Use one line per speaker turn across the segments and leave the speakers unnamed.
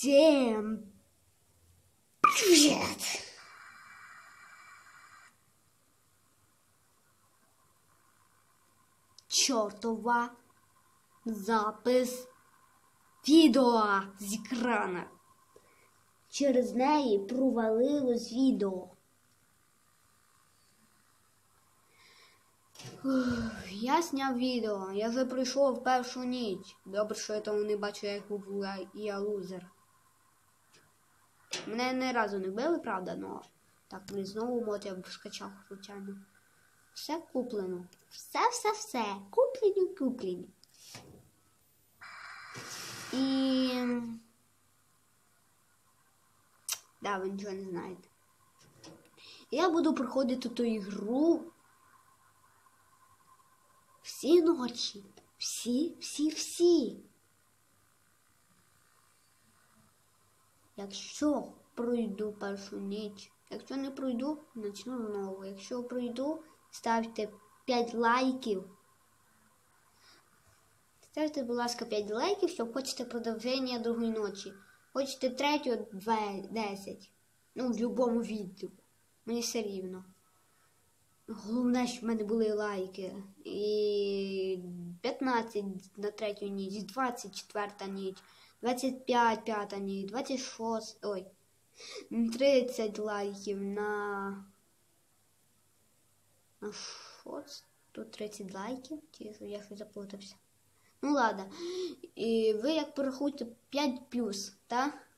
Всем привет! Чортова запис відео з екрана. Через неї провалилось відео. Я зняв відео, я вже пройшов першу ніч. Добре, що я тому не бачу, як я лузер. Мене не разу не били, правда, но так мені знову мод я б скачав, звичайно. Все куплено. Все, все, все. Куплені, куплені. І. Да, ви нічого не знаєте. Я буду проходити ту ігру всі ночі. Всі, всі, всі. Якщо пройду першу ніч, якщо не пройду, почну знову. Якщо пройду, ставте 5 лайків. Ставте, будь ласка, 5 лайків, щоб хочете продовження другої ночі. Хочете третю, 10. Ну, в будь-якому відео. Мені все рівно. Головне, щоб в мене були лайки. І 15 на третю ніч, 24 ніч, 25 п'ята ніч, 26. Ой. 30 лайків на. На що? Тут 30 лайків. Я щось заплутався. Ну ладно. І ви як порахуєте 5 плюс, так?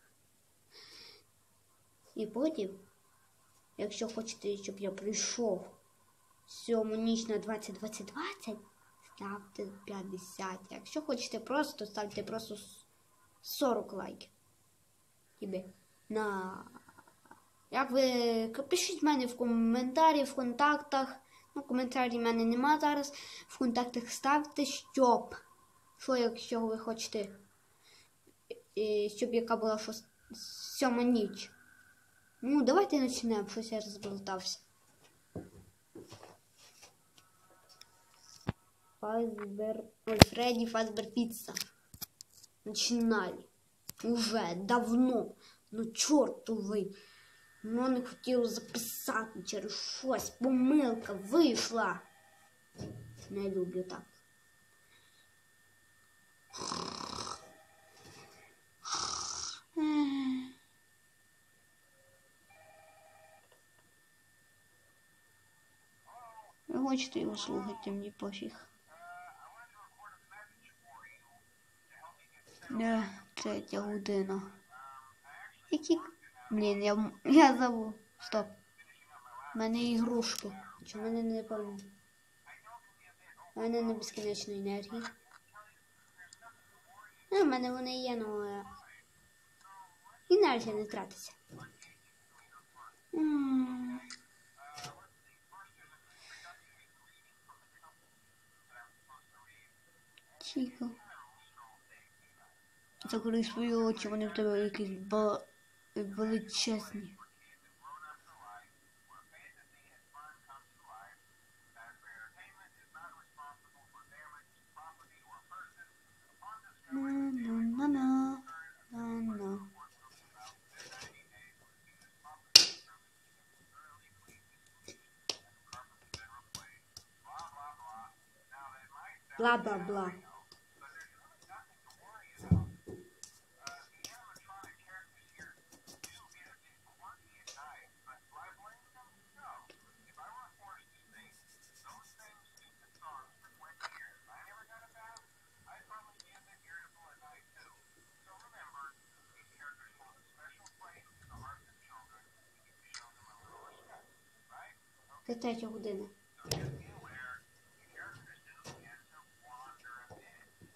І потім, якщо хочете, щоб я прийшов сьому ніч на 20 20 20 ставте 50. Якщо хочете просто, ставте просто 40 лайків. Тебе. На... Як ви пишіть мене в коментарі, в контактах. Ну, коментарі в мене нема зараз. В контактах ставте, щоб. Що, якщо ви хочете, щоб яка була шост... сьома ніч. Ну, давайте почнемо, щось я розболтався. Фазбер... Ой, Фредди Фазбер Пицца. Начинали. Уже давно. Ну, чортовий. Ну, не хотів записати через щось. Помилка вийшла. Не люблю так. Ви хочете його слухати, мені пофіг. Не, третя година. Які... Блін, я, я забув. Стоп. У мене ігрушки. Чи мене не пам'ятаю? У мене не безкінечної енергії. Ну, в мене вони є, але енергія не тратиться. М. Тихо. Закрий свої очі, вони в тебе якісь ба... величезні. Бла-бла-бла. Це третя година.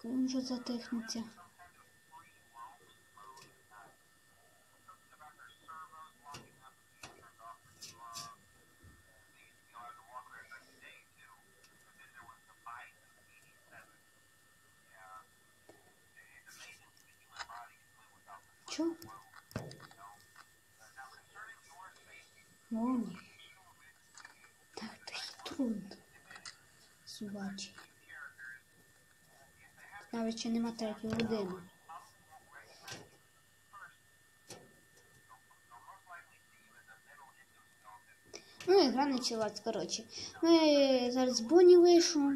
Він вже затихнеться? Чо? Вон. Так, секунд. Собачі. Навіть ще нема третьої години. Ну і гра началась, коротше. Ми зараз Бонні вийшов.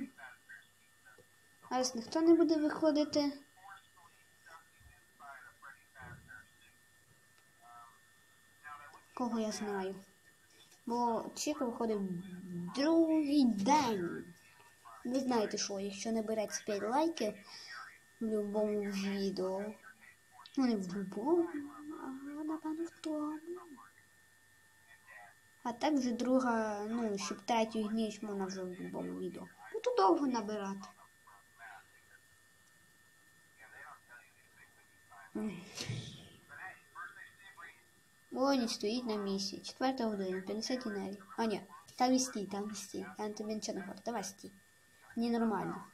Зараз ніхто не буде виходити. Кого я знаю? Бо Чіка виходить другий день. Ви знаєте що, якщо набереться 5 лайків в будь-якому відео. Ну не в будь-якому, а напевно в тому. А так вже друга, ну, щоб третю ніч можна вже в будь-якому відео. Ну довго набирати. М. Воні стоїть на місці. Четверта година, 50 енергій. А ні, там і стій, там і стій. Я на тобі нічого не говорю. Давай стій. Мені нормально.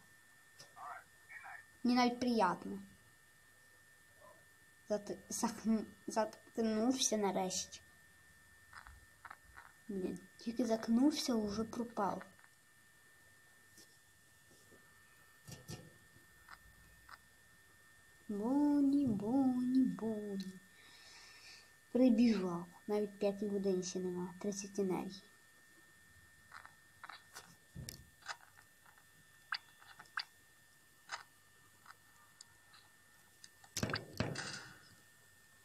Мені навіть приємно. Зат... Заткнувся нарешті. Блін, тільки закнувся, уже пропав. Боні, боні, боні. Прибіжав. Навіть 5 годин ще нема. 30 енергій.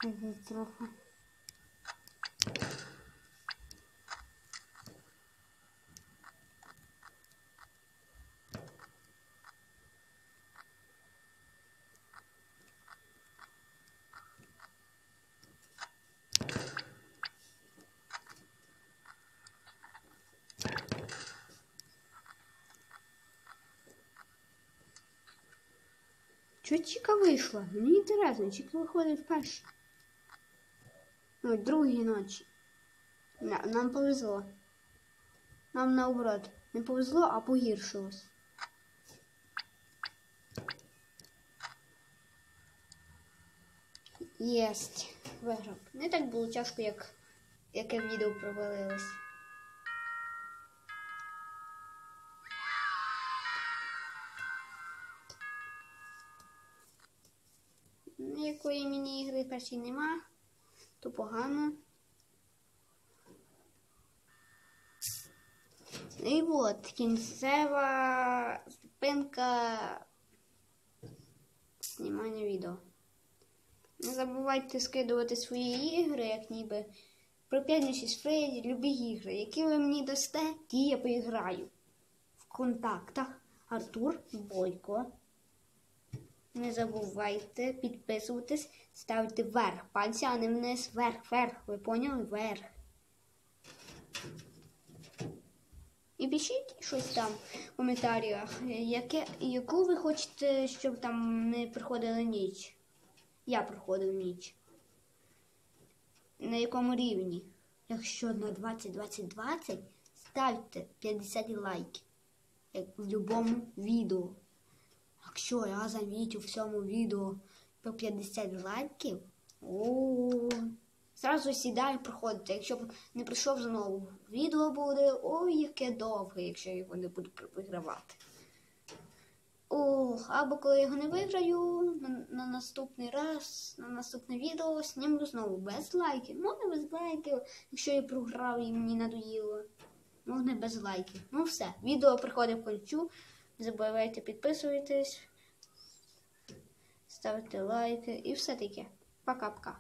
Мгм, Трохи. Чого Чіка вийшла? Мені інтересно, Чіка виходить вперше. Ну, другій ночі. На- Нам повезло. Нам наоборот. Не повезло, а погіршилось. Єсть. Виграв. Не так було тяжко, як яке відео провалилось. Ніякої міні-ігри першій нема, то погано. І от кінцева зупинка знімання відео. Не забувайте скидувати свої ігри, як ніби про 5 Фредді, любі ігри. Які ви мені дасте, ті я поіграю. В контактах Артур Бойко. Не забувайте підписуватись, ставити вверх. Пальці, а не вниз, вверх, вверх. Ви поняли? Вверх. І пишіть щось там в коментарях, яке, яку ви хочете, щоб там не приходила ніч. Я проходив ніч. На якому рівні? Якщо на 20-20-20, ставте 50 лайків. Як в будь-якому відео. Якщо я замітю в цьому відео по 50 лайків, о, зразу сідаю і проходити. Якщо б не прийшов знову, відео буде ой, яке довге, якщо я його не буду вигравати. Ох, або коли я його не виграю, на, на наступний раз, на наступне відео знімлю знову без лайків. Можна без лайків, якщо я програв і мені надоїло. Можна без лайків. Ну все, відео приходить в концю. Не забувайте підписуватись, ставити лайки і все таке. Пока-пока.